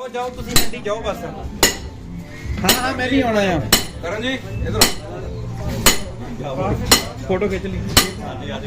ਜਾਓ ਜਾਓ ਤੁਸੀਂ ਮੰਡੀ ਜਾਓ ਬਸ। ਹਾਂ ਹਾਂ ਮੈਂ ਵੀ ਆਉਣਾ ਆ। ਕਰਨ ਜੀ ਇਧਰ। ਫੋਟੋ ਖਿੱਚ ਲਈ। ਹਾਂਜੀ ਅੱਜ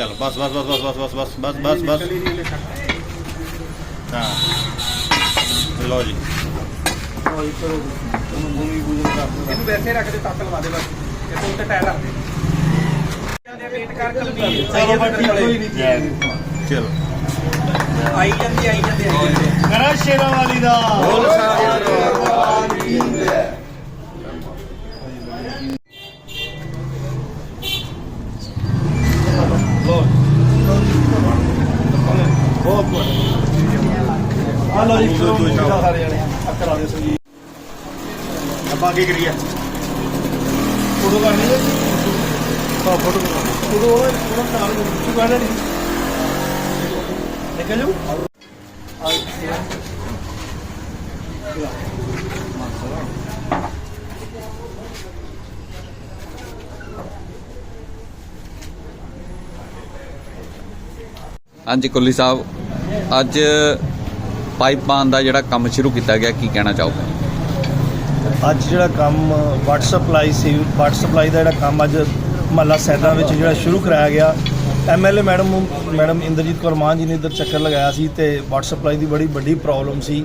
ਚਲ ਬਸ ਬਸ ਬਸ ਬਸ ਬਸ ਬਸ ਬਸ ਬਸ ਬਸ ਬਸ। ਹਾਂ। ਲਓ ਜੀ। ਇਹਨੂੰ ਵੈਸੇ ਰੱਖ ਦੇ ਤੱਕ ਲਵਾ ਦੇ ਬਸ। ਇਹ ਤੋਂ ਉੱਤੇ ਟਾਇਰ ਰੱਖ ਦੇ ਵੇਟ ਕਰ ਕਲਵੀਰ ਚਲੋ ਕੋਈ ਨਹੀਂ ਆਈ ਜਾਂਦੀ ਆਈ ਜਾਂਦੀ ਆਈ ਜਾਂਦੀ। ਕਰਾ ਸ਼ੇਰਾਂ ਵਾਲੀ ਦਾ। ਬਹੁਤ ਬਹੁਤ। ਆ ਲੋ ਜੀ ਦੋ ਦੋ ਸਾਰੇ ਜਣੇ ਕਰਾ ਦਿਓ ਜੀ ਆਪਾਂ ਕੀ ਕਰੀਏ। ਫੋਟੋ ਕਰਨੀ ਹੈ ਤਾਂ ਫੋਟੋ ਕਰਨੀ ਫੋਟੋ ਉਹ ਫੋਟੋ ਕਰਾ ਲਓ ਕੁਝ ਕਰਨਾ ਨਹੀਂ ਨਿਕਲ ਜੂ। ਆ ਹਾਂਜੀ ਕੁੱਲੀ ਸਾਹਿਬ ਅੱਜ ਪਾਈਪਾਂ ਦਾ ਜਿਹੜਾ ਕੰਮ ਸ਼ੁਰੂ ਕੀਤਾ ਗਿਆ, ਕੀ ਕਹਿਣਾ ਚਾਹੋਗੇ? ਅੱਜ ਜਿਹੜਾ ਕੰਮ ਵਾਟਰ ਸਪਲਾਈ ਸੀ, ਵਾਟਰ ਸਪਲਾਈ ਦਾ ਜਿਹੜਾ ਕੰਮ ਅੱਜ ਮਹੱਲਾ ਸੈਦਾ ਵਿੱਚ ਜਿਹੜਾ ਸ਼ੁਰੂ ਕਰਾਇਆ ਗਿਆ। ਐਮਐਲਏ ਮੈਡਮ ਨੂੰ ਮੈਡਮ ਇੰਦਰਜੀਤ ਕੌਰ ਮਾਨ ਜੀ ਨੇ ਇੱਧਰ ਚੱਕਰ ਲਗਾਇਆ ਸੀ ਤੇ ਵਾਟਰ ਸਪਲਾਈ ਦੀ ਬੜੀ ਵੱਡੀ ਪ੍ਰੋਬਲਮ ਸੀ।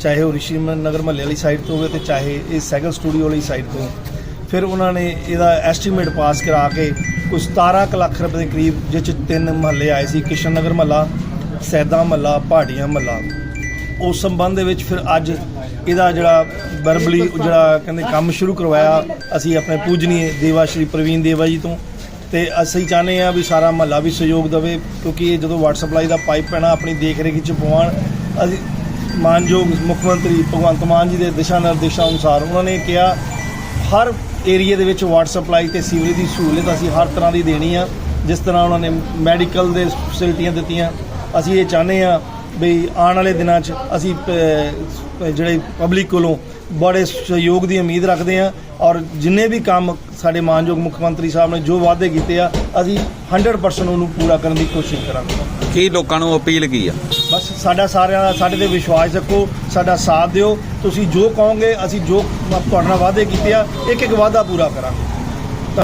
ਚਾਹੇ ਉਹ ਰਿਸ਼ੀ ਨਗਰ ਮਹੱਲੇ ਵਾਲੀ ਸਾਈਡ ਤੋਂ ਹੋਵੇ ਤੇ ਚਾਹੇ ਇਹ ਸਾਈਕਲ ਸਟੂਡੀਓ ਵਾਲੀ ਸਾਈਡ ਤੋਂ। ਫਿਰ ਉਹਨਾਂ ਨੇ ਇਹਦਾ ਐਸਟੀਮੇਟ ਪਾਸ ਕਰਾ ਕੇ ਕੁਝ 17 ਕੁ ਲੱਖ ਰੁਪਏ ਦੇ ਕਰੀਬ ਜਿਸ 'ਚ ਤਿੰਨ ਮਹੱਲੇ ਆਏ ਸੀ ਕਿਸ਼ਨ ਨਗਰ ਮਹੱਲਾ ਸੈਦਾ ਮਹੱਲਾ ਪਹਾੜੀਆਂ ਮਹੱਲਾ ਉਸ ਸੰਬੰਧ ਦੇ ਵਿੱਚ ਫਿਰ ਅੱਜ ਇਹਦਾ ਜਿਹੜਾ ਬਰਬਲੀ, ਜਿਹੜਾ ਕਹਿੰਦੇ ਕੰਮ ਸ਼ੁਰੂ ਕਰਵਾਇਆ, ਅਸੀਂ ਆਪਣੇ ਪੂਜਨੀਏ ਦੇਵਾ ਸ਼੍ਰੀ ਪ੍ਰਵੀਨ ਦੇਵਾ ਜੀ ਤੋਂ। ਤੇ ਅਸੀਂ ਚਾਹੁੰਦੇ ਆ ਵੀ ਸਾਰਾ ਮਹੱਲਾ ਵੀ ਸਹਿਯੋਗ ਦੇਵੇ, ਕਿਉਂਕਿ ਇਹ ਜਦੋਂ ਵਾਟਰ ਸਪਲਾਈ ਦਾ ਪਾਈਪ ਪੈਣਾ, ਆਪਣੀ ਦੇਖ ਰੇਖ ਚ ਪਵਾਉਣ, ਅਸੀਂ ਮਾਨਯੋਗ ਮੁੱਖ ਮੰਤਰੀ ਭਗਵੰਤ ਮਾਨ ਜੀ ਦੇ ਦਿਸ਼ਾ ਨਿਰਦੇਸ਼ਾਂ ਅਨੁਸਾਰ ਉਹਨਾਂ ਨੇ ਕਿਹਾ, ਹਰ ਏਰੀਆ ਦੇ ਵਿੱਚ ਵਾਟਰ ਸਪਲਾਈ ਤੇ ਸੀਵਰੇਜ ਦੀ ਸਹੂਲਤ ਅਸੀਂ ਹਰ ਤਰ੍ਹਾਂ ਦੀ ਦੇਣੀ ਆ, ਜਿਸ ਤਰ੍ਹਾਂ ਉਹਨਾਂ ਨੇ ਮੈਡੀਕਲ ਦੇ ਫੈਸਿਲਿਟੀਆਂ ਦਿੱਤੀਆਂ ਅਸੀਂ ਇਹ ਚਾਹੁੰਦੇ ਆ ਵੀ ਆਉਣ ਵਾਲੇ ਦਿਨਾਂ 'ਚ ਅਸੀਂ ਜਿਹੜੇ ਪਬਲਿਕ ਕੋਲੋਂ ਬੜੇ ਸਹਿਯੋਗ ਦੀ ਉਮੀਦ ਰੱਖਦੇ ਆ ਔਰ ਜਿੰਨੇ ਵੀ ਕੰਮ ਸਾਡੇ ਮਾਨਯੋਗ ਮੁੱਖ ਮੰਤਰੀ ਸਾਹਿਬ ਨੇ ਜੋ ਵਾਅਦੇ ਕੀਤੇ ਆ ਅਸੀਂ 100% ਉਹਨੂੰ ਪੂਰਾ ਕਰਨ ਦੀ ਕੋਸ਼ਿਸ਼ ਕਰਾਂਗੇ। ਕੀ ਲੋਕਾਂ ਨੂੰ ਅਪੀਲ ਕੀ ਆ? ਬਸ ਸਾਡਾ ਸਾਰਿਆਂ ਦਾ ਸਾਡੇ ਤੇ ਵਿਸ਼ਵਾਸ ਰੱਖੋ ਸਾਡਾ ਸਾਥ ਦਿਓ। ਤੁਸੀਂ ਜੋ ਕਹੋਗੇ ਅਸੀਂ ਜੋ ਤੁਹਾਡੇ ਨਾਲ ਵਾਅਦੇ ਕੀਤੇ ਆ ਇੱਕ ਇੱਕ ਵਾਅਦਾ ਪੂਰਾ ਕਰਾਂਗੇ।